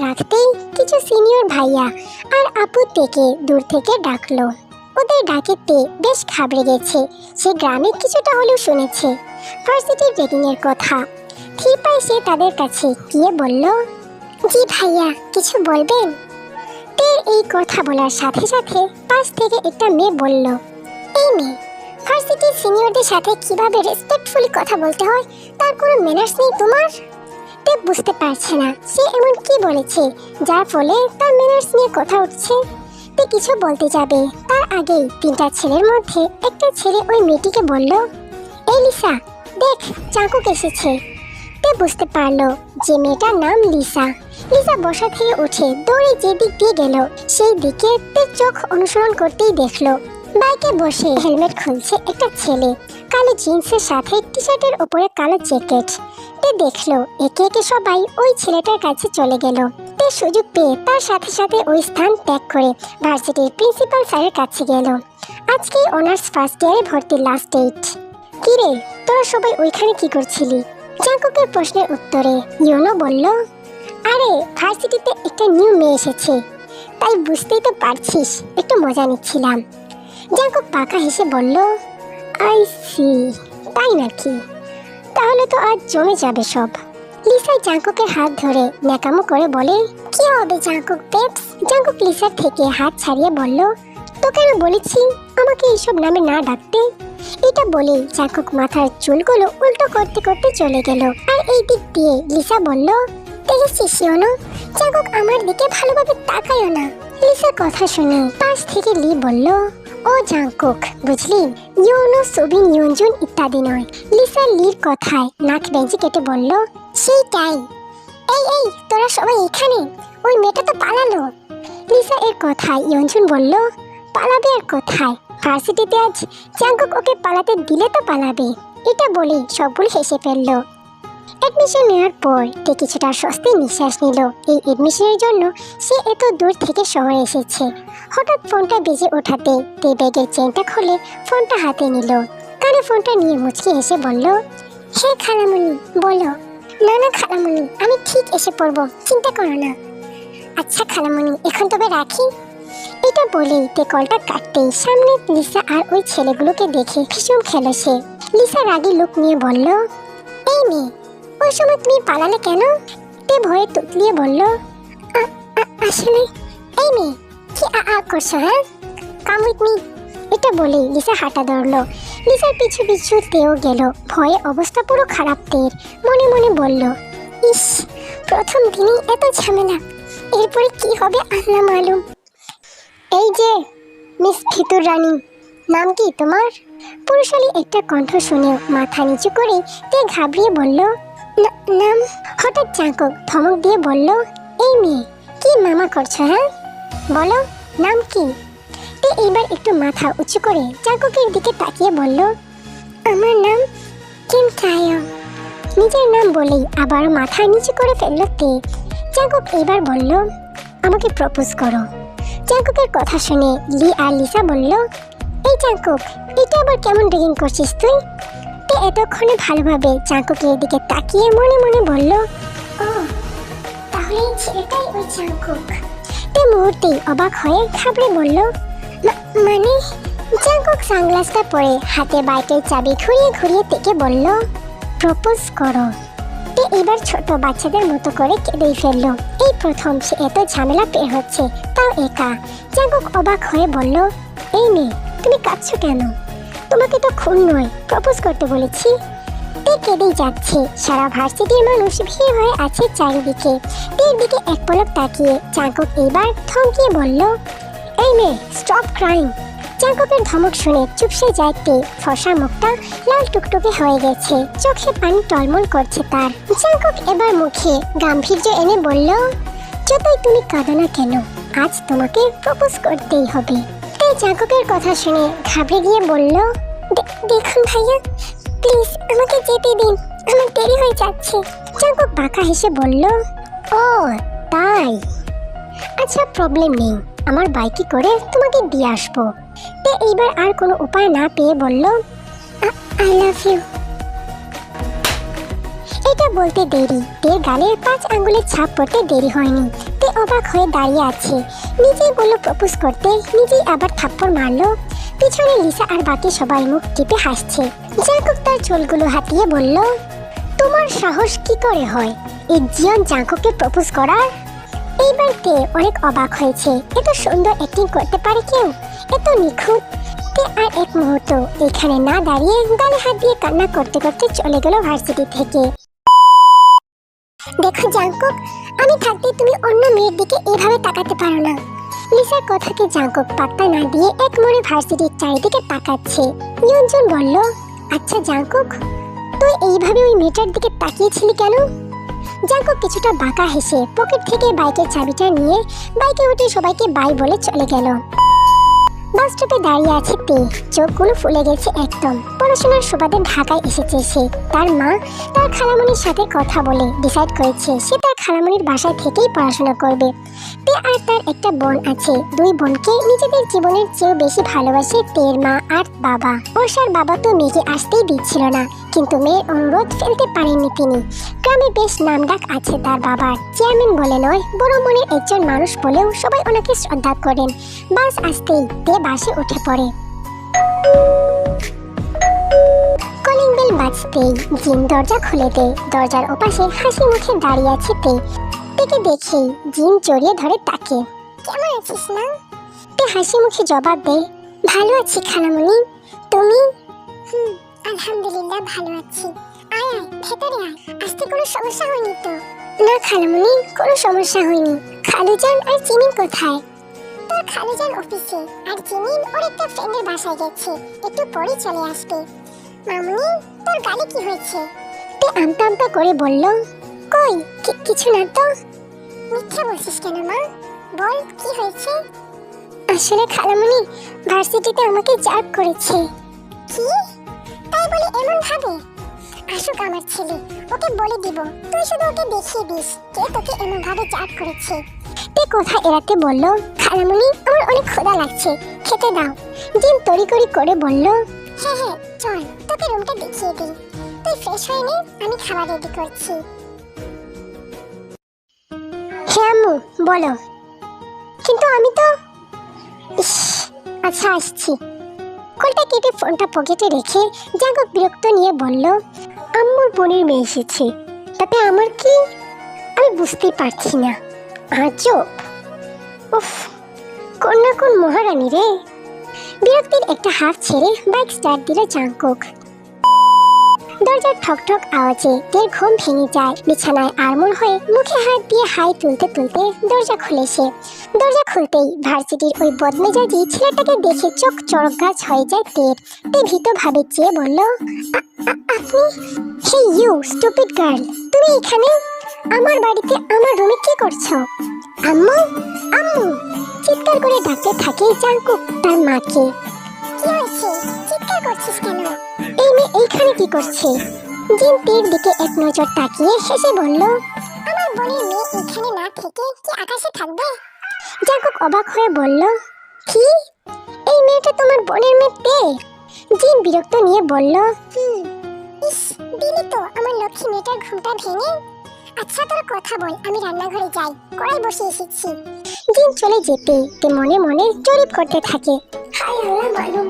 রাখতেই কিছু সিনিয়র ভাইয়া আর আপু থেকে দূর থেকে ডাকলো। ওদের ডাকেতে বেশ ঘাবড়ে গেছে। সে গ্রামে কিছুটা হলেও শুনেছে। ভার্সিটির রেগিং কথা। পায়ে সে তাদের কাছে গিয়ে বলল, জি ভাইয়া, কিছু বলবেন? তের এই কথা বলার সাথে সাথে পাশ থেকে একটা মেয়ে বলল, এই মেয়ে ভার্সিটির সিনিয়রদের সাথে কীভাবে রেসপেক্টফুলি কথা বলতে হয়? তার কোনো ম্যানার্স নেই তোমার? তে বুঝতে পারছে না। সে এমন কি বলেছে? যার ফলে তার ম্যানার্স নিয়ে কথা উঠছে। তে কিছু বলতে যাবে। তার আগেই তিনটা ছেলের মধ্যে একটা ছেলে ওই মেয়েটিকে বলল, এই লিসা, দেখ চাকুক এসেছে তে বুঝতে পারল যে মেয়েটার নাম লিসা। লিসা বসা থেকে উঠে দৌড়ে যে দিক দিয়ে গেল, সেই দিকে তে চোখ অনুসরণ করতেই দেখল বাইকে বসে হেলমেট খুলছে একটা ছেলে। কালো জিন্সের সাথে টি শার্টের উপরে কালো জ্যাকেট। তে দেখল, একে একে সবাই ওই ছেলেটার কাছে চলে গেল। তে সুযোগ পেয়ে তার সাথে সাথে ওই স্থান ত্যাগ করে ভার্সিটির প্রিন্সিপাল স্যারের কাছে গেল। আজকে অনার্স ফার্স্ট ইয়ারে ভর্তি লাস্ট ডেট। কিরে তোরা সবাই ওইখানে কি করছিলি? জাঙ্কুকের প্রশ্নের উত্তরে ইয়োনো বলল, আরে, ভার্সিটিতে একটা নিউ মেয়ে এসেছে। তাই বুঝতেই তো পারছিস, একটু মজা নিচ্ছিলাম। জাঙ্কুক পাকা হেসে বলল, আই সি, তাই নাকি? তাহলে তো আজ জমে যাবে সব। লিসা জাঙ্কুকের হাত ধরে ন্যাকামো করে বলে, কি হবে জাঙ্কুক পেপস? জাঙ্কুক লিসার থেকে হাত ছাড়িয়ে বলল তোকে আমি বলেছি? আমাকে এইসব নামে না ডাকতে? এটা বলে জাঙ্কুক মাথার চুলগুলো উল্টো করতে করতে চলে গেল। আর এই দিক দিয়ে লিসা বলল, দেখেছিস ইয়োনো জাঙ্কুক আমার দিকে ভালোভাবে তাকায়ও না। লিসার কথা শুনে পাশ থেকে লি বলল ও জাঙ্কুক বুঝলি? ইয়োনো সুবিন ইয়ঞ্জুন ইত্যাদি নয়। লিসা লির কথায় নাক বেঞ্চি কেটে বলল সেইটাই এই এই, তোরা সবাই এখানে? ওই মেয়েটা তো পালালো। লিসা এর কথায় ইয়ঞ্জুন বলল, পালাবে আর কোথায়। ভার্সিটিতে আজ জাঙ্কুক ওকে পালাতে দিলে তো পালাবে। এটা বলেই সবগুলো হেসে ফেলল। অ্যাডমিশন নেওয়ার পর তে কিছুটা স্বস্তি নিঃশ্বাস নিল। এই অ্যাডমিশনের জন্য সে এত দূর থেকে শহরে এসেছে। হঠাৎ ফোনটা বেজে ওঠাতে তে ব্যাগের চেনটা খুলে ফোনটা হাতে নিল। কানে ফোনটা নিয়ে মুচকি এসে বলল, হে খালামণি বলো। না না খালামণি আমি ঠিক এসে পড়ব, চিন্তা করো না। আচ্ছা খালামণি এখন তবে রাখি। এটা বলেই তে কলটা কাটতেই সামনে লিসা আর ওই ছেলেগুলোকে দেখে ভীষণ খেলেছে লিসা রাগি লোক নিয়ে বলল, এই মেয়ে ওই সময় তুমি পালালে কেন? তে ভয়ে তুতলিয়ে বলল, "আ- আ- আসলে এই মেয়ে, কি আ আ করছ হ্যাঁ? কাম উইথ মি এটা বলে লিসা হাঁটা ধরলো। লিসার পিছু পিছু তেও গেল। ভয়ে অবস্থা পুরো খারাপ তের। মনে মনে বলল, ইস, প্রথম দিনই এত ঝামেলা। এরপরে কি হবে আল্লাহ মালুম। এই যে, মিস খিতুর রানী, নাম কি তোমার? পুরুষালী একটা কণ্ঠ শুনেও মাথা নিচু করে তে ঘাবড়িয়ে বলল "না- নাম হঠাৎ চাঙ্কক ধমক দিয়ে বলল, এই মেয়ে, কি মামা করছ হ্যাঁ? বলো, নাম কি? তে এবার একটু মাথা উঁচু করে চাঙ্ককের দিকে তাকিয়ে বলল, আমার নাম কিম টায়ং নিজের নাম বলেই আবার মাথা নিচু করে ফেলল তে। চাঙ্কক এবার বলল, আমাকে প্রপোজ করো। চাঙ্কুকের কথা শুনে লি আর লিসা বলল, এই চাঙ্কুক এটা আবার কেমন রেগিং করছিস তুই? তে এতক্ষণে ভালোভাবে চাঙ্কুকের দিকে তাকিয়ে মনে মনে বলল, ও, তাহলে ছেলেটাই ওই চাঙ্কুক তে মুহূর্তেই অবাক হয়ে ঘাবড়ে বলল মানে? চাঙ্কুক সানগ্লাসটা পরে হাতে বাইকের চাবি ঘুরিয়ে ঘুরিয়ে তেকে বলল, প্রপোজ করো। তে এবার ছোট বাচ্চাদের মতো করে কেঁদেই ফেলল, এই প্রথম সে এত ঝামেলা পের হচ্ছে, তাও একা। জাঙ্কুক অবাক হয়ে বলল, এই মেয়ে, তুমি কাঁদছো কেন? তোমাকে তো খুন নয় প্রপোজ করতে বলেছি। তে কেঁদেই যাচ্ছে। সারা ভার্সিটির মানুষ ভিড় হয়ে আছে চারিদিকে। তের দিকে এক পলক তাকিয়ে জাঙ্কুক এইবার থমকিয়ে বলল, এই মেয়ে স্টপ ক্রাইম জাঙ্কুকের ধমক শুনে চুপসে যায় তে ফর্সা মুখটা লাল টুকটুকে হয়ে গেছে। চোখে পানি টলমল করছে তার। জাঙ্কুক এবার মুখে গাম্ভীর্য এনে বলল, যতই তুমি কাঁদো না কেন, আজ তোমাকে প্রপোজ করতেই হবে। তে কথা শুনে ঘাবড়ে গিয়ে বলল দেখুন ভাইয়া প্লিজ আমাকে যেতে দিন, আমার দেরি হয়ে যাচ্ছে। জাঙ্কুক বাঁকা হেসে বলল, ও, তাই? আচ্ছা প্রবলেম নেই, আমার বাইকে করে তোমাকে দিয়ে আসব। তে এইবার আর কোনো উপায় না পেয়ে বলল আই লাভ ইউ এটা বলতে দেরি। তের গালের পাঁচ আঙ্গুলের ছাপ পড়তে দেরি হয়নি। তে অবাক হয়ে দাঁড়িয়ে আছে। নিজেই বলল, প্রপোজ করতে। নিজেই আবার থাপ্পড় মারলো। পিছনে লিসা আর বাকি সবাই মুখ টিপে হাসছে। জাঙ্কুক তার চুলগুলো হাতিয়ে বলল, তোমার সাহস কি করে হয়? এই জিয়ন জাঙ্কুককে প্রপোজ করার? এইবার তে অনেক অবাক হয়েছে। এত সুন্দর অ্যাক্টিং করতে পারে কেউ? এত নিখুঁত? তে আর এক মুহূর্ত এখানে না দাঁড়িয়ে গালে হাত দিয়ে কান্না করতে করতে চলে গেল ভার্সিটি থেকে। দেখো জাঙ্কুক, আমি থাকতে তুমি অন্য মেয়ের দিকে এভাবে তাকাতে পারো না। লিসার কথাকে জাঙ্কুক পাত্তা না দিয়ে এক মনে ভার্সিটির চারিদিকে তাকাচ্ছে। ইয়ঞ্জন বলল আচ্ছা জাঙ্কুক, তুই এইভাবে ওই মেয়েটার দিকে তাকিয়েছিলি কেন? জাঙ্কুক কিছুটা বাঁকা হেসে পকেট থেকে বাইকের চাবিটা নিয়ে বাইকে উঠে সবাইকে বাই বলে চলে গেল। বাস দাঁড়িয়ে আছে তে চোখগুলো ফুলে গেছে একদম। পড়াশোনার সুবাদে ঢাকায় এসেছে সে। তার মা তার খালামণির সাথে কথা বলে ডিসাইড করেছে সে তার খালামণির বাসায় থেকেই পড়াশোনা করবে। তে আর তার একটা বোন আছে। দুই বোনকে নিজেদের জীবনের চেয়েও বেশি ভালোবাসে তের মা আর বাবা। বর্ষার বাবা তো মেয়েকে আসতেই দিচ্ছিল না, কিন্তু মেয়ের অনুরোধ ফেলতে পারেননি তিনি। গ্রামে বেশ নামডাক আছে তার বাবার। চেয়ারম্যান বলে নয়, বড় মনের একজন মানুষ বলেও সবাই ওনাকে শ্রদ্ধা করেন। বাস আসতেই তে বাসে উঠে পড়ে। কলিং বেল বাজতেই জিন দরজা খুলে দেয়। দরজার ওপাশে হাসি মুখে দাঁড়িয়ে আছে তে। তেকে দেখেই জিন জড়িয়ে ধরে তাকে। কেমন আছিস না তে হাসি মুখে জবাব দেয়, ভালো আছি খালামণি তুমি? হুম, আলহামদুলিল্লাহ ভালো আছি। আয় আয়, ভেতরে আয়। আসতে কোনো সমস্যা হয়নি তো? না খালামণি কোনো সমস্যা হয়নি। খালুজান আর চিনি কোথায়? তোর খালুজান অফিসে আর জিমিন ওর একটা ফ্রেন্ডের বাসায় গেছে। একটু পরে চলে আসবে। মামুনি, তোর গালে কি হয়েছে? তে আমতা আমতা করে বলল, কই কিছু না তো? মিথ্যা বলছিস কেন মা? বল, কি হয়েছে? আসলে খালামণি ভার্সিটিতে আমাকে জার্ক করেছে। কি? তাই বলে এমন ভাবে? আসুক আমার ছেলে, ওকে বলে দিব। তুই শুধু ওকে দেখিয়ে দিস কে তোকে এমন ভাবে চাট করেছে। তে কথা এড়াতে বলল খালামণি আমার অনেক ক্ষুধা লাগছে খেতে দাও। জিম তড়িকড়ি করে বলল হ্যাঁ হ্যাঁ চল তোকে রুমটা দেখিয়ে দিই। তুই ফ্রেশ হয়ে নে আমি খাবার রেডি করছি। হ্যাঁ আম্মু বলো। কিন্তু আমি তো ইস, আচ্ছা আসছি। কলটা কেটে ফোনটা পকেটে রেখে জাগক বিরক্ত নিয়ে বলল আম্মুর বোনের মেয়ে এসেছে। তাতে আমার কি? আমি বুঝতেই পারছি না। আজব উফ কোন না কোন মহারানী রে। বিরক্তির একটা হাফ ছেড়ে বাইক স্টার্ট দিল জাঙ্কুক দরজার ঠক ঠক আওয়াজে তের ঘুম ভেঙে যায়, বিছানায় আড়মোড় হয়ে মুখে হাত দিয়ে হাই তুলতে তুলতে দরজা খুলে সে। দরজা খুলতেই ভার্সিটির ওই বদমেজাজি ছেলেটাকে দেখে চোখ চড়ক গাছ হয়ে যায় তের। তে ভীত ভাবে চেয়ে বলল, "আ- আ- আপনি? হে ইউ, স্টুপিড গার্ল, তুমি এখানে? আমার বাড়িতে আমার রুমে কি করছ? আম্মু আম্মু, চিৎকার করে ডাকতে থাকে জাঙ্কুক, তার মাকে। কি হয়েছে? চিৎকার করছিস কেন? এই মেয়ে এইখানে কি করছে? জিন তীর দিকে এক নজর তাকিয়ে হেসে বলল, আমার বোনের মেয়ে এখানে না থেকে কি আকাশে থাকবে? জাঙ্কুক অবাক হয়ে বলল, কি? এই মেয়েটা তোমার বোনের মেয়ে জিন বিরক্ত নিয়ে বলল ইস, দিলি তো, আমার লক্ষ্মী মেয়েটার ঘুমটা ভেঙে আচ্ছা তোর কথা বল, আমি রান্নাঘরে যাই, কড়াই বসে এসেছি। জিন চলে যেতে, তে মনে মনে জরিপ করতে থাকে। হায় আল্লাহ কিনা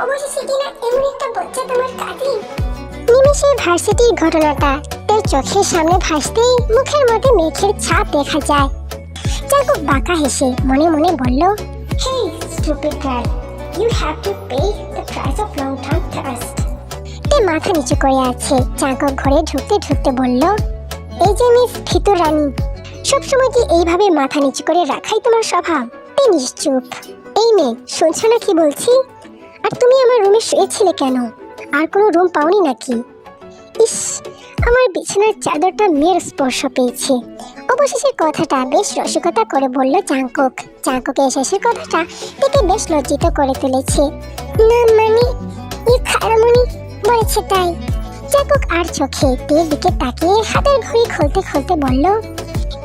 এমন একটা তোমার নিমেষে ভার্সিটির ঘটনাটা তার চোখের সামনে ভাসতেই মুখের মধ্যে মেঘের ছাপ দেখা যায়। জাকুব বাঁকা হেসে মনে মনে বলল hey stupid girl you have to pay the price of long term তে মাথা নিচু করে আছে, জাকুব ঘরে ঢুকতে ঢুকতে বলল এই যে মিস ভিতর রানী, সবসময় কি এইভাবে মাথা নিচু করে রাখাই তোমার স্বভাব? তে নিশ্চুপ। এই মেয়ে, শুনছো না কি বলছি? আর তুমি আমার রুমে শুয়েছিলে কেন? আর কোনো রুম পাওনি নাকি? ইস, আমার বিছানার চাদরটা মেয়ের স্পর্শ পেয়েছে। অবশেষে কথাটা বেশ রসিকতা করে বলল চাঙ্কুক চাঙ্কুকের শেষের কথাটা থেকে বেশ লজ্জিত করে তুলেছে। না মানে ই খারামণি বলেছে তাই। চাঙ্কুক আর চোখে তের দিকে তাকিয়ে হাতের ঘড়ি খুলতে খুলতে বলল,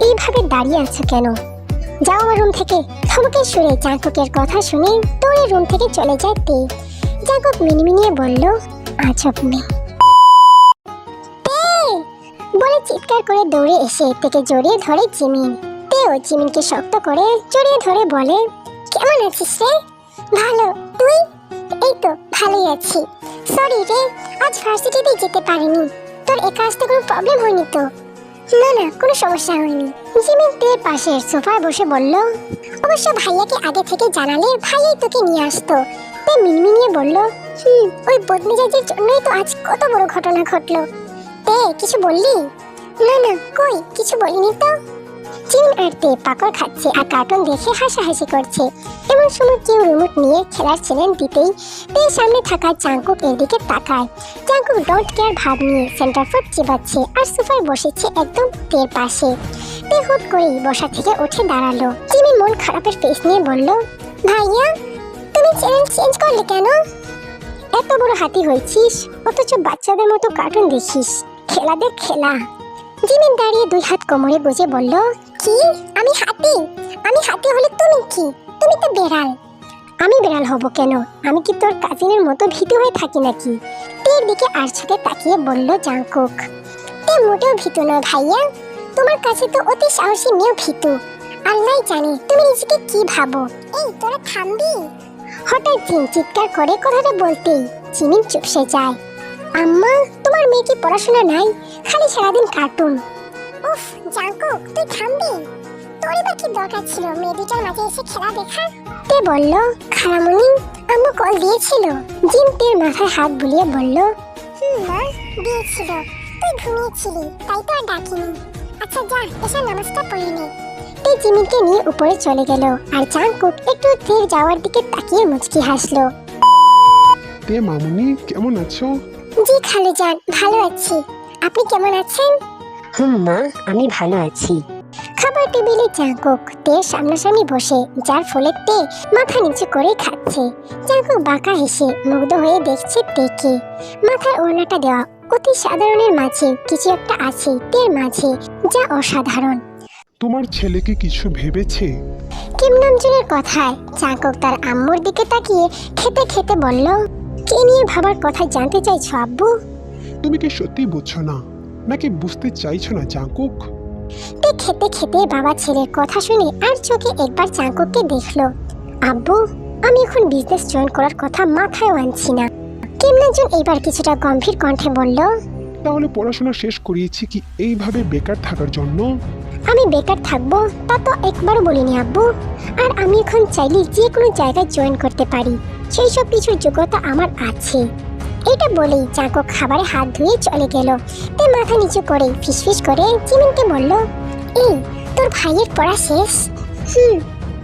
এইভাবে দাঁড়িয়ে আছো কেন? যাও আমার রুম থেকে। ধমকে সুরে চাঙ্কুকের কথা শুনে দৌড়ে রুম থেকে চলে যায় তে। জাঙ্কুক মিনমিনিয়ে বলল আজব মেয়ে তে চিৎকার করে দৌড়ে এসে তেকে জড়িয়ে ধরে জিমিন। তেও জিমিনকে শক্ত করে জড়িয়ে ধরে বলে, কেমন আছিস রে? ভালো, তুই? এই তো ভালোই আছি। সরি রে, আজ ভার্সিটিতে যেতে পারিনি। তোর একা আসতে কোনো প্রবলেম হয়নি তো? না না, কোনো সমস্যা হয়নি। জিমিন তের পাশের সোফায় বসে বলল, অবশ্য ভাইয়াকে আগে থেকে জানালে ভাইয়াই তোকে নিয়ে আসতো। তে মিনমিনিয়ে বলল, হুম, ওই বদমেজাজের জন্যই তো আজ কত বড় ঘটনা ঘটলো। তে, কিছু বললি? না না, কই, কিছু বলিনি তো? চিন আর তে পাকড় খাচ্ছে আর কার্টুন দেখে হাসাহাসি করছে। এমন সময় কেউ রিমোট নিয়ে খেলার চ্যানেল দিতেই তে সামনে থাকা চাঙ্কুক এর দিকে তাকায়। চাঙ্কুক ডোন্ট কেয়ার ভাব নিয়ে সেন্টার ফুট চিবাচ্ছে আর সোফায় বসেছে একদম তের পাশে। তে হুট করেই বসা থেকে উঠে দাঁড়াল। জিমি মন খারাপের ফেস নিয়ে বলল, ভাইয়া, তুমি চ্যানেল চেঞ্জ করলে কেন? এত বড় হাতি হয়েছিস, অথচ বাচ্চাদের মতো কার্টুন দেখিস। খেলা দেখ খেলা। জিমিন দাঁড়িয়ে দুই হাত কোমরে গুজে বলল কি? আমি হাতি? আমি হাতি হলে তুমি কি? তুমি তো বেড়াল। আমি বেড়াল হব কেন? আমি কি তোর কাজিনের মতো ভীতু হয়ে থাকি নাকি? তের দিকে আর চোখে তাকিয়ে বলল জাংকুক। তে মোটেও ভীতু নয় ভাইয়া। তোমার কাছে তো অতি সাহসী মেয়েও ভীতু। আল্লাহ জানে তুমি নিজেকে কি ভাবো। এই, তোরা থামবি। হঠাৎ জিন চিৎকার করে কথাটা বলতেই চিমিন চুপসে যায়। আম্মা, তোমার মেয়ে কি পড়াশোনা নাই? খালি সারাদিন কার্টুন। উফ জাঙ্কুক তুই থামবি? তোর এবার কি দরকার ছিল? মেয়ে দুটার মাঝে এসে খেলা দেখা? তে বলল? খালামণি আম্মু কল দিয়েছিল। জিন তের মাথায় হাত বুলিয়ে বলল হুম মা দিয়েছিল। তুই ঘুমিয়েছিলি তাই তো আর ডাকিনি। আচ্ছা যা এসে নামাজটা পড়ে নে। তে জিমিনকে নিয়ে উপরে চলে গেল আর জাঙ্কুক একটু তের যাওয়ার দিকে তাকিয়ে মুচকি হাসলো। তে মামুনি? কেমন আছো? জি খালু যান ভালো আছি। আপনি কেমন আছেন? হুম মা আমি ভালো আছি। খাবার টেবিলে জাঙ্কুক তের সামনাসামনি বসে যার ফলে তে মাথা নিচু করে খাচ্ছে। জাঙ্কুক বাঁকা হেসে মুগ্ধ হয়ে দেখছে তেকে মাথার ওড়নাটা দেওয়া অতি সাধারণের মাঝে কিছু একটা আছে তের মাঝে যা অসাধারণ। তোমার ছেলেকে কিছু ভেবেছে? কিম নামজুনের কথায় জাঙ্কুক তার আম্মুর দিকে তাকিয়ে খেতে খেতে বলল কে নিয়ে ভাবার কথা জানতে চাইছো আব্বু? তুমি কি সত্যি বুঝছ না? নাকি বুঝতে চাইছো না জাঙ্কুক? তে খেতে খেতে বাবা ছেলের কথা শুনে আর চোখে একবার চাঙ্কুককে দেখল। আব্বু আমি এখন বিজনেস জয়েন করার কথা মাথায় আনছি না। কিমনাজন এবার কিছুটা গম্ভীর কণ্ঠে বলল তাহলে পড়াশোনা শেষ করিয়েছি কি এইভাবে বেকার থাকার জন্য? আমি বেকার থাকব তা তো একবারও বলিনি আব্বু। আর আমি এখন চাইলে যে কোনো জায়গায় জয়েন করতে পারি। সেই সব কিছুর যোগ্যতা আমার আছে। এটা বলেই চাঙ্কুক খাবারে হাত ধুয়ে চলে গেল। তে মাথা নিচু করে ফিসফিস করে জিমিনকে বলল, এই, তোর ভাইয়ের পড়া শেষ? হুম,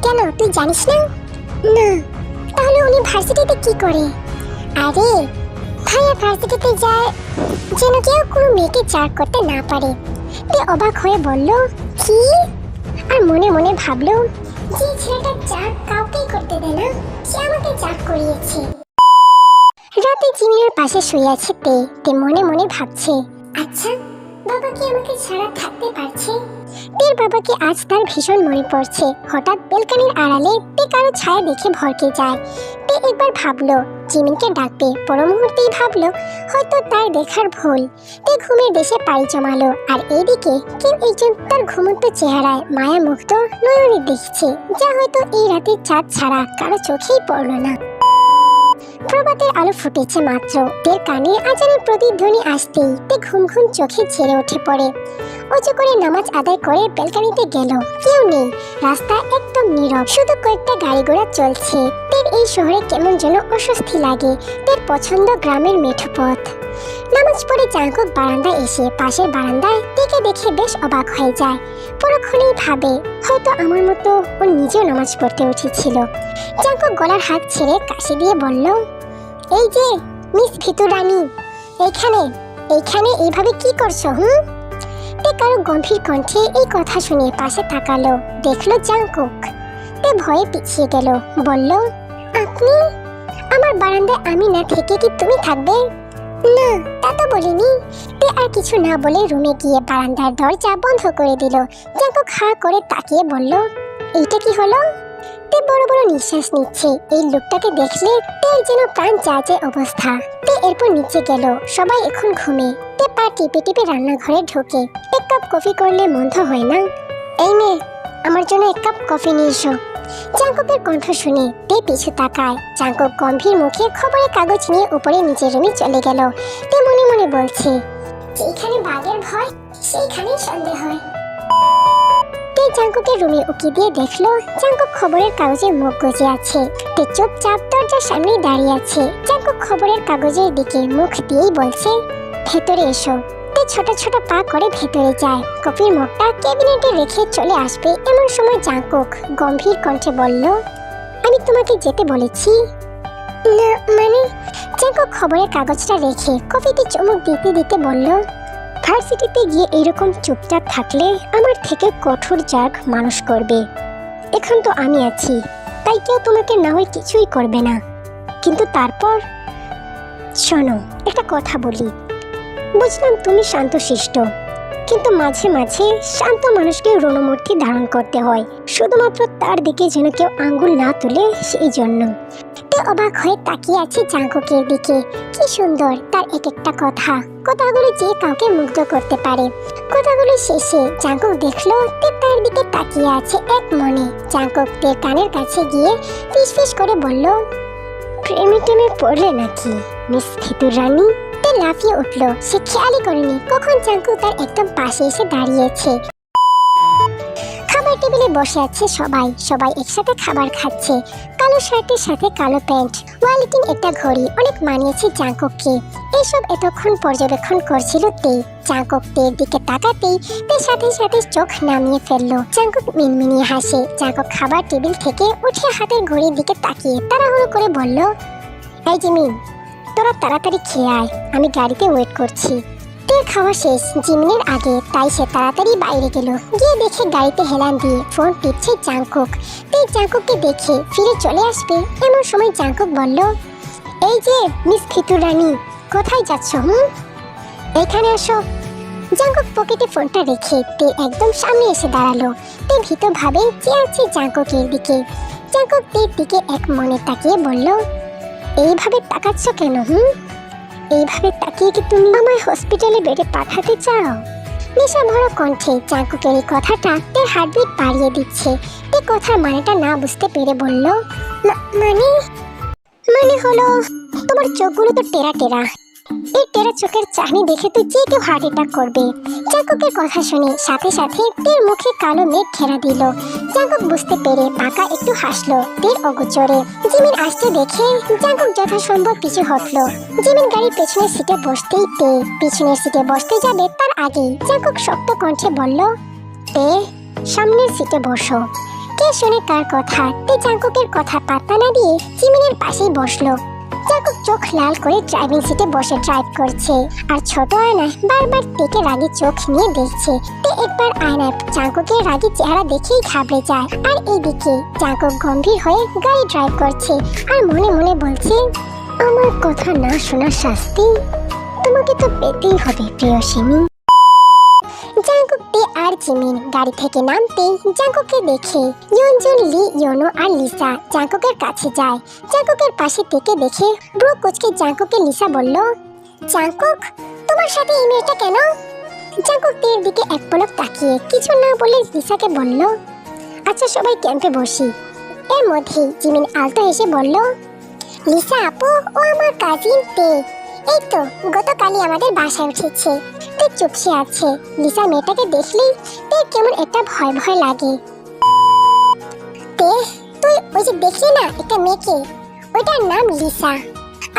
কেন, তুই জানিস না? না। তাহলে উনি ভার্সিটিতে কি করে? আরে, ভাইয়া ভার্সিটিতে যায়, যেন কেউ কোনো মেয়েকে চার করতে না পারে। তে অবাক হয়ে বলল, কি? আর মনে মনে ভাবলো, যে ছেলেটা চাক কাউকেই করতে দেয় না, সে আমাকে চাক করিয়েছে। রাতে জিমিনের পাশে শুয়ে আছে তে। তে মনে মনে ভাবছে আচ্ছা বাবা কি আমাকে ছাড়া থাকতে পারছে? তের বাবাকে আজ তার ভীষণ মনে পড়ছে। হঠাৎ বেলকানির আড়ালে তে কারও ছায়া দেখে ভরকে যায়। তে একবার ভাবলো, জিমিনকে ডাকবে। পর মুহূর্তেই ভাবলো, হয়তো তার দেখার ভুল। তে ঘুমের দেশে পাড়ি জমালো, আর এইদিকে কেউ একজন তার ঘুমন্ত চেহারায় মায়া মুক্ত নয়নে দেখছে, যা হয়তো এই রাতের চাঁদ ছাড়া কারও চোখেই পড়ল না। প্রভাতের আলো ফুটেছে মাত্র। তের কানে আজানের প্রতিধ্বনি আসতেই তে ঘুম ঘুম চোখে ছেড়ে উঠে পড়ে। উঁচু করে নামাজ আদায় করে বেলকানিতে গেল। কেউ নেই। রাস্তা একদম নীরব। শুধু কয়েকটা গাড়ি ঘোড়া চলছে। তের এই শহরে কেমন যেন অস্বস্তি লাগে। তের পছন্দ গ্রামের মেঠো পথ নামাজ পড়ে চাঙ্কুক বারান্দায় এসে পাশের বারান্দায় তেকে দেখে বেশ অবাক হয়ে যায়। পরক্ষণেই ভাবে, হয়তো আমার মতো ও নিজেও নামাজ পড়তে উঠেছিল। চাঙ্কুক গলার হাত ছেড়ে কাশি দিয়ে বলল এই যে, মিস ভিতু রানী এইখানে এইখানে এইভাবে কি করছ, হুম? তে কারও গম্ভীর কণ্ঠে এই কথা শুনে পাশে তাকালো, দেখল জাঙ্কুক তে ভয়ে পিছিয়ে গেল, বলল, আপনি? আমার বারান্দায় আমি না থেকে কি তুমি থাকবে? না, তা তো বলিনি। তে আর কিছু না বলে রুমে গিয়ে বারান্দার দরজা বন্ধ করে দিল। জাঙ্কুক হা করে তাকিয়ে বলল, এইটা কি হলো? তে বড় বড় নিঃশ্বাস নিচ্ছে। এই লোকটাকে দেখলে তের যেন প্রাণ যা যায় অবস্থা। তে এরপর নিচে গেল। সবাই এখন ঘুমে। তে পা টিপে টিপে রান্নাঘরে ঢোকে। এক কাপ কফি করলে মন্দ হয় না? এই মেয়ে আমার জন্য এক কাপ কফি নিয়ে এসো। জাঙ্কুকের কণ্ঠ শুনে তে পিছু তাকায়। জাঙ্কুক গম্ভীর মুখে খবরের কাগজ নিয়ে উপরে নিচের রুমে চলে গেল। তে মনে মনে বলছে, যেখানে বাঘের ভয়, সেইখানেই সন্দেহ হয়। তে জাঙ্কুকের রুমে উকি দিয়ে দেখল? খবরের কাগজে মুখ গুজে আছে। চুপচাপ দরজার সামনেই দাঁড়িয়ে আছে। খবরের কাগজের দিকে মুখ দিয়েই বলছে, ভেতরে এসো। ছোট ছোট পা করে ভেতরে যায়। ক্যাবিনেটে রেখে চলে আসবে এমন সময় জাঙ্কুক গম্ভীর কণ্ঠে বলল, আমি তোমাকে যেতে বলেছি। না মানে? জাঙ্কুক খবরের কাগজটা রেখে কফিতে চুমুক দিতে দিতে বলল ভার্সিটিতে গিয়ে এরকম চুপচাপ থাকলে আমার থেকে কঠোর জাগ মানুষ করবে। এখন তো আমি আছি, তাই কেউ তোমাকে না হয় কিছুই করবে না। কিন্তু তারপর, শোনো, একটা কথা বলি। বুঝলাম তুমি শান্তশিষ্ট, কিন্তু মাঝে মাঝে শান্ত মানুষকে রণমূর্তি ধারণ করতে হয়, শুধুমাত্র তার দিকে যেন কেউ আঙ্গুল না তুলে সেই জন্য। তে অবাক হয়ে তাকিয়ে আছে জাঙ্কুকের দিকে। কি সুন্দর তার এক একটা কথা। কথাগুলো যে কাউকে মুগ্ধ করতে পারে। কথাগুলো শেষে জাঙ্কুক দেখল তে তার দিকে তাকিয়ে আছে এক মনে। জাঙ্কুক তে কানের কাছে গিয়ে ফিস ফিস করে বলল, প্রেমে টেমে পড়লে নাকি? মিস থিতুর রানী? তে লাফিয়ে উঠল। সে খেয়ালই করেনি কখন জাঙ্কুক তার একদম পাশে এসে দাঁড়িয়েছে। টেবিলে বসে আছে সবাই। সবাই একসাথে খাবার খাচ্ছে। কালো শার্টের সাথে কালো প্যান্ট। ওয়ালিটিন একটা ঘড়ি। অনেক মানিয়েছে জাঙ্কুককে। এইসব এতক্ষণ পর্যবেক্ষণ করছিল তে। জাঙ্কুক তের দিকে তাকাতেই তে সাথে সাথে চোখ নামিয়ে ফেলল। জাঙ্কুক মিনমিনিয়ে হাসে। জাঙ্কুক খাবার টেবিল থেকে উঠে হাতের ঘড়ির দিকে তাকিয়ে তাড়াহুড়ো করে বলল, এই জিমিন তোরা তাড়াতাড়ি খেয়ে আয়। আমি গাড়িতে ওয়েট করছি। তেল খাওয়া শেষ। জিমিনের আগে, তাই সে তাড়াতাড়ি বাইরে গেল। গিয়ে দেখে গাড়িতে হেলান দিয়ে ফোন টিপছে জাঙ্কুক তে জাঙ্কুককে দেখে ফিরে চলে আসবে। এমন সময় জাঙ্কুক বলল, এই যে, মিস খিতুর রানী, কোথায় যাচ্ছ, হুম? এখানে আসো। জাঙ্কুক পকেটে ফোনটা রেখে তে একদম সামনে এসে দাঁড়াল। তে ভীতভাবে চেয়ে আছে জাঙ্কুকের দিকে। জাঙ্কুক তের দিকে এক মনে তাকিয়ে বলল, এইভাবে তাকাচ্ছ কেন, হুম? এইভাবে তাকিয়ে কি তুমি আমায় হসপিটালে বেডে পাঠাতে চাও? নেশা ভরা কণ্ঠে চাকুকের এই কথাটা তার হার্টবিট বাড়িয়ে দিচ্ছে। এই কথার মানেটা না বুঝতে পেরে বলল মানে? মানে হলো, তোমার চোখগুলো তো টেরা টেরা। এই টেরা চোখের চাহনি দেখে তো যে কেউ হার্ট অ্যাটাক করবে। জাঙ্কুকের কথা শুনে সাথে সাথে তের মুখে কালো মেঘ ঘেরা দিল। জাঙ্কুক বুঝতে পেরে পাকা একটু হাসলো তের অগোচরে। জিমিন আসতে দেখে জাঙ্কুক যথাসম্ভব পিছু হটলো। জিমিন গাড়ির পেছনের সিটে বসতেই তে, পিছনের সিটে বসতে যাবে তার আগেই জাঙ্কুক শক্ত কণ্ঠে বলল, তে, সামনের সিটে বসো। কে শুনে কার কথা, তে জাঙ্কুকের কথা পাত্তা না দিয়ে জিমিনের পাশেই বসল। জাঙ্কুক চোখ লাল করে ড্রাইভিং সিটে বসে ড্রাইভ করছে। আর ছোট আয়নায় বারবার তেকে রাগি চোখ নিয়ে দেখছে। তে একবার আয়নায় জাঙ্কুকের রাগি চেহারা দেখেই ঘাবড়ে যায়। আর এইদিকে জাঙ্কুক গম্ভীর হয়ে গাড়ি ড্রাইভ করছে আর মনে মনে বলছে, আমার কথা না শোনার শাস্তি তোমাকে তো পেতেই হবে, প্রিয়সিনী। জাঙ্কুক তে আর জিমিন গাড়ি থেকে নামতেই জাঙ্কুককে দেখে ইয়নজুন, লি, ইয়োনো আর লিসা জাঙ্কুকের কাছে যায়। জাঙ্কুকের পাশে থেকে দেখে ব্রো কোচকে জাঙ্কুকে লিসা বলল জাঙ্কুক তোমার সাথে এই মেয়েটা কেন? জাঙ্কুক তের দিকে এক পলক তাকিয়ে কিছু না বলে লিসাকে বলল আচ্ছা সবাই ক্যাম্পে বসি। এর মধ্যেই জিমিন আলতো এসে বলল, লিসা আপু, ও আমার কাজিন তে। এই তো, গতকালই আমাদের বাসায় উঠেছে। তে চুপসে আছে। লিসা মেয়েটাকে দেখলেই তে কেমন একটা ভয় ভয় লাগে। তুই ওই যে দেখলি না একটা মেয়েকে? ওইটার নাম Lisa.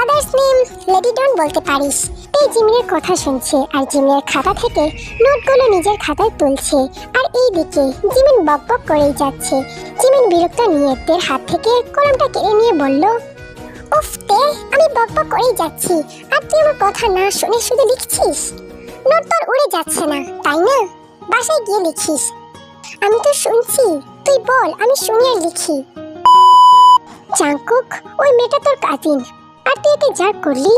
Others name lady don বলতে পারিস। তে জিমিনের কথা শুনছে আর জিমিনের খাতা থেকে নোটগুলো নিজের খাতায় তুলছে। আর এই দিকে জিমিন বক বক করেই যাচ্ছে। জিমিন বিরক্ত নিয়ে তের হাত থেকে কলমটা কেড়ে নিয়ে বলল উফ আমি বক বক করেই যাচ্ছি। আর তুই আমার কথা না শুনে শুধু লিখছিস? নোট তোর উড়ে যাচ্ছে না, তাই না? বাসায় গিয়ে লিখিস। আমি তো শুনছি, তুই বল, আমি শুনি আর লিখি। চাঙ্কুক ওই মেয়েটা তোর কাজিন আর তুই একে যা করলি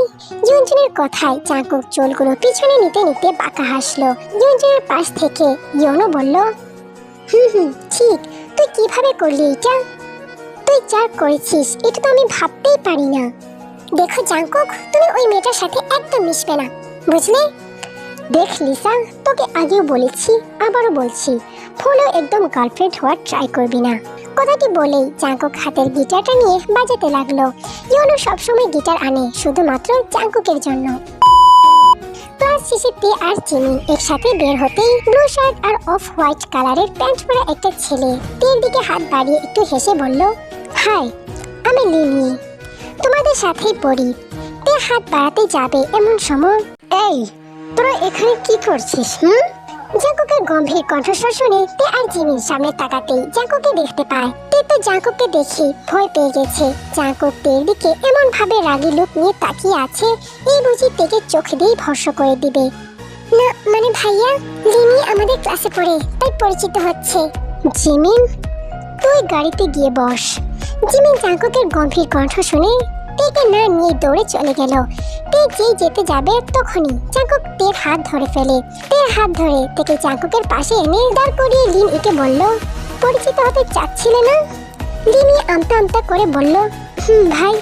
জুনজুনের কথায় চাঙ্কুক চুলগুলো পিছনে নিতে নিতে বাঁকা হাসলো। জুনজুনের পাশ থেকে ইয়নো বলল, হুম হুম, ঠিক, তুই কীভাবে করলি এটা তুই যা করেছিস, এটা তো আমি ভাবতেই পারি না। দেখো জাঙ্কুক তুমি ওই মেয়েটার সাথে একদম মিশবে না, বুঝলে? দেখ লিসা, তোকে আগেও বলেছি, আবারও বলছি ফুলও একদম গার্লফ্রেন্ড হওয়ার ট্রাই করবি না। কথাটি বলেই জাঙ্কুক হাতের গিটারটা নিয়ে বাজাতে লাগল। ইয়োনো সবসময় গিটার আনে, শুধুমাত্র জাঙ্কুকের জন্য। ক্লাস শেষে তে আর চিনি একসাথে বের হতেই ব্লু শার্ট আর অফ হোয়াইট কালারের প্যান্ট পরা একটা ছেলে, তের দিকে হাত বাড়িয়ে একটু হেসে বলল হাই আমি লিনি তোমাদের সাথেই পড়ি। তে হাত বাড়াতে যাবে এমন সময়। এই, তোরা এখানে কি করছিস, হুম? জাঙ্কুকের গম্ভীর কণ্ঠস্বর শুনে তে আর জিমির সামনে তাকাতেই জাঙ্কুকে দেখতে পায়। তে তো জাঙ্কুককে দেখে, ভয় পেয়ে গেছে। জাঙ্কুক তের দিকে এমন ভাবে রাগী লুক নিয়ে তাকিয়ে আছে এই বুঝি তেকে চোখ দিয়েই ভস্য করে দিবে। না মানে ভাইয়া লিনি আমাদের ক্লাসে পড়ে, তাই পরিচিত হচ্ছে। জিমিন তুই গাড়িতে গিয়ে বস। জিমিন জাঙ্কুকের গম্ভীর কণ্ঠ শুনে তেকে না নিয়ে দৌড়ে চলে গেল। তে যেই যেতে যাবে তখনই চাঙ্কুক তের হাত ধরে ফেলে। তের হাত ধরে তেকে চাঙ্কুকের পাশে এনে দাঁড় করিয়ে লিন একে বলল, পরিচিত হতে চাচ্ছিলে না? লিনি আমতা আমতা করে বলল, হুম, ভাই।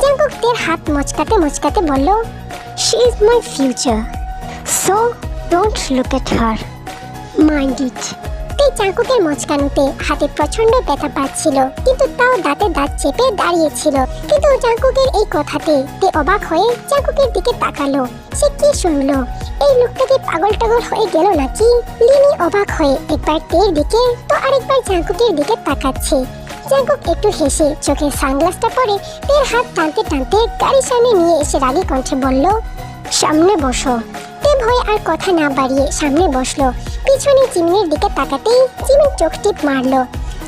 জাঙ্কুক তের হাত মচকাতে মচকাতে বলল she is my future so don't look at her mind it এই চাকুকের মচকানোতে হাতে প্রচণ্ড ব্যথা পাচ্ছিল, কিন্তু তাও দাঁতে দাঁত চেপে দাঁড়িয়েছিল। কিন্তু চাকুকের এই কথাতে তে অবাক হয়ে চাকুকের দিকে তাকালো। সে কি শুনলো? এই লোকটা কি পাগল টাগল হয়ে গেল নাকি? লিনি অবাক হয়ে একবার তের দিকে, তো আরেকবার চাকুকের দিকে তাকাচ্ছে। চাকুক একটু হেসে চোখে সানগ্লাসটা পরে তের হাত টানতে টানতে গাড়ির সামনে নিয়ে এসে রাগী কণ্ঠে বলল, সামনে বসো। ভয় আর কথা না বাড়িয়ে সামনে বসল। পিছনে চিমনির দিকে তাকাতেই চিমিন চোখ টিপ মারলো।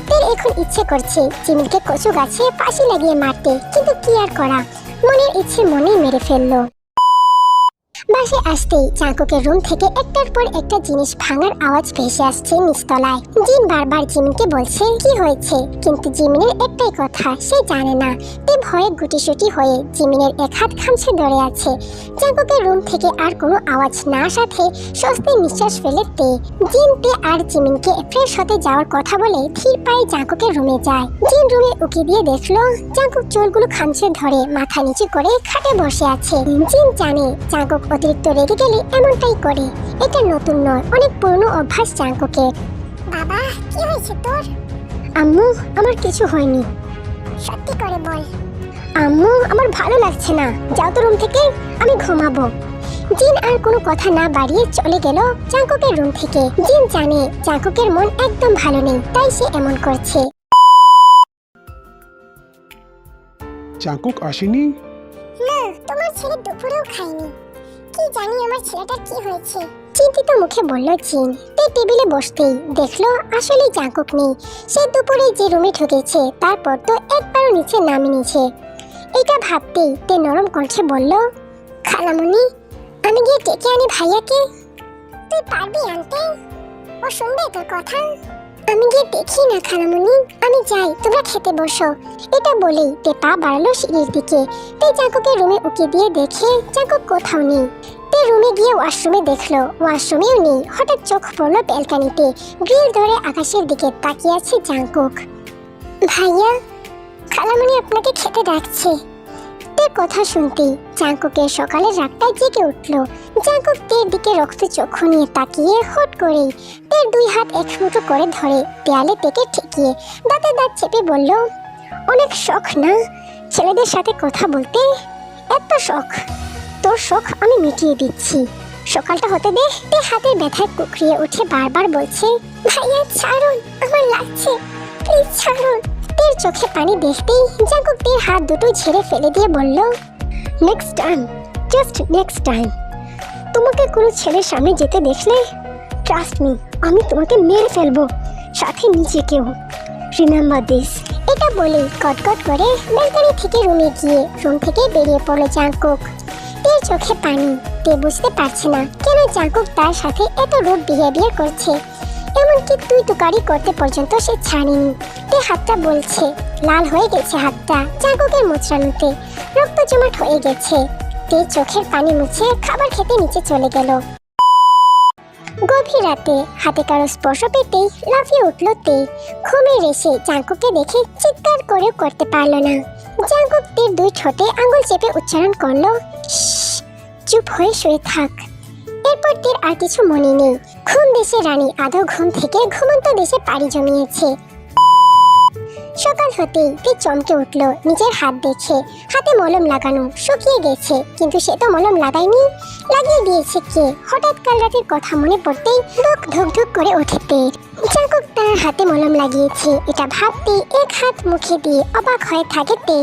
তের এখন ইচ্ছে করছে চিমিনকে কচু গাছে ফাঁসি লাগিয়ে মারতে, কিন্তু কি আর করা? মনের ইচ্ছে মনেই মেরে ফেলল। বাসে আসতেই চাকুকের রুম থেকে একটার পর একটা জিনিস ভাঙার আওয়াজ ভেসে আসছে নিচতলায় জিন বারবার জিমিনকে বলছে, কি হয়েছে? কিন্তু জিমিনের একটাই কথা, সে জানে না। তে ভয়ে গুটিসুটি হয়ে জিমিনের এক হাত খামছে ধরে আছে। চাকুকের রুম থেকে আর কোনো আওয়াজ না সাথে স্বস্তির নিঃশ্বাস ফেলে তে। জিম তে আর জিমিনকে ফ্রেশ হতে যাওয়ার কথা বলে ধীর পায়ে চাকুকের রুমে যায়। জিন রুমে উকি দিয়ে দেখল চাকুক চুলগুলো খামছে ধরে, মাথা নিচু করে খাটে বসে আছে। জিম জানে চাকুক অতিরিক্ত রেগে গেলে এমনটাই করে। এটা নতুন নয় অনেক পুরনো অভ্যাস চাকুকের বাবা কি হয়েছে তোর? আম্মু আমার কিছু হয়নি। সত্যি করে বল। আম্মু আমার ভালো লাগছে না। যাও তো রুম থেকে আমি ঘুমাবো। জিন আর কোনো কথা না বাড়িয়ে চলে গেল চাঙ্কুকের রুম থেকে। জিন জানে চাঙ্কুকের মন একদম ভালো নেই তাই সে এমন করছে। চাঙ্কুক আসেনি? না তোমার ছেলে দুপুরেও খায়নি। কি জানি আমার ছেলেটার কি হয়েছে। চিন্তিত মুখে বলল, জিন তে টেবিলে বসতেই দেখল আসলে জাঙ্কুক নেই। সে দুপুরে যে রুমে ঢুকেছে, তারপর তো একবারও নিচে নামিয়েছে। এটা ভাবতেই তে নরম কণ্ঠে বলল খালামণি আমি গিয়ে ডেকে আনি ভাইয়াকে। তুই পারবি আনতে ও শুনবে তোর কথা? আমি গিয়ে দেখি না খালামণি আমি যাই, তোমরা খেতে বসো। এটা বলেই তে পা বাড়ালো সিঁড়ির দিকে। তে জাঙ্কুকে রুমে উকি দিয়ে দেখে জাঙ্কুক কোথাও নেই। তে রুমে গিয়ে ওয়াশরুমে দেখল। ওয়াশরুমেও নেই। হঠাৎ চোখ পড়ল ব্যালকানিতে। গ্রিল ধরে আকাশের দিকে তাকিয়ে আছে জাঙ্কুক ভাইয়া খালামণি আপনাকে খেতে ডাকছে। তে কথা শুনতেই জাঙ্কুকের সকালের রাগটায় জেগে উঠল। জাঙ্কুক তের দিকে রক্ত চক্ষু নিয়ে তাকিয়ে হট করেই তের দুই হাত এক মুঠো করে ধরে দেয়ালে পেকে ঠেকিয়ে দাঁতে দাঁত চেপে বলল, অনেক শখ না? ছেলেদের সাথে কথা বলতে? এত শখ। তোর শখ আমি মিটিয়ে দিচ্ছি। সকালটা হতে দে। তে হাতের ব্যথায় কুকরিয়ে উঠে বারবার বলছে, ভাইয়া, ছাড়ুন, আমার লাগছে। প্লিজ ছাড়ুন। তের চোখে পানি দেখতেই জাগুক তের হাত দুটো ঝেড়ে ফেলে দিয়ে বলল next time just next time তোমাকে কোনো ছেলের সামনে যেতে দেখলে ট্রাস্ট মি আমি তোমাকে মেরে ফেলব, সাথে নিজেকেও রিমেম্বার দিস এটা বলেই কটকট করে ব্যালকনি থেকে রুমে গিয়ে রুম থেকে বেরিয়ে পড়ল জাঙ্কুক তের চোখে পানি, তে বুঝতে পারছে না কেন জাঙ্কুক তার সাথে এত রুড বিহেভিয়ার করছে। এমনকি তুই তুকারি করতে পর্যন্ত সে ছাড়েনি। তে হাতটা বলছে, লাল হয়ে গেছে হাতটা জাঙ্কুকের মুচড়ানোতে। রক্ত জমাট হয়ে গেছে। তে চোখের পানি মুছে খাবার খেতে নিচে চলে গেল। গভীর রাতে হাতে কারও স্পর্শ পেতেই লাফিয়ে উঠল তে। ঘুমে রেসে জাঙ্কুককে দেখে চিৎকার করেও করতে পারল না। জাঙ্কুক তের দুই ঠোঁটে আঙুল চেপে উচ্চারণ করল চুপ হয়ে শুয়ে থাক। এরপর এরপর তের আর কিছু মনে নেই। ঘুম দেশে রানী আদৌ ঘুম থেকে ঘুমন্ত দেশে পাড়ি জমিয়েছে। সকাল হতেই তে চমকে উঠল, নিজের হাত দেখে। হাতে মলম লাগানো শুকিয়ে গেছে, কিন্তু সে তো মলম লাগায়নি। লাগিয়ে দিয়েছে কে? হঠাৎ কাল রাতের কথা মনে পড়তেই বুক ধুক করে ওঠে তের। জাঙ্কুক তার হাতে মলম লাগিয়েছে, এটা ভাবতেই এক হাত মুখে দিয়ে অবাক হয়ে থাকে তে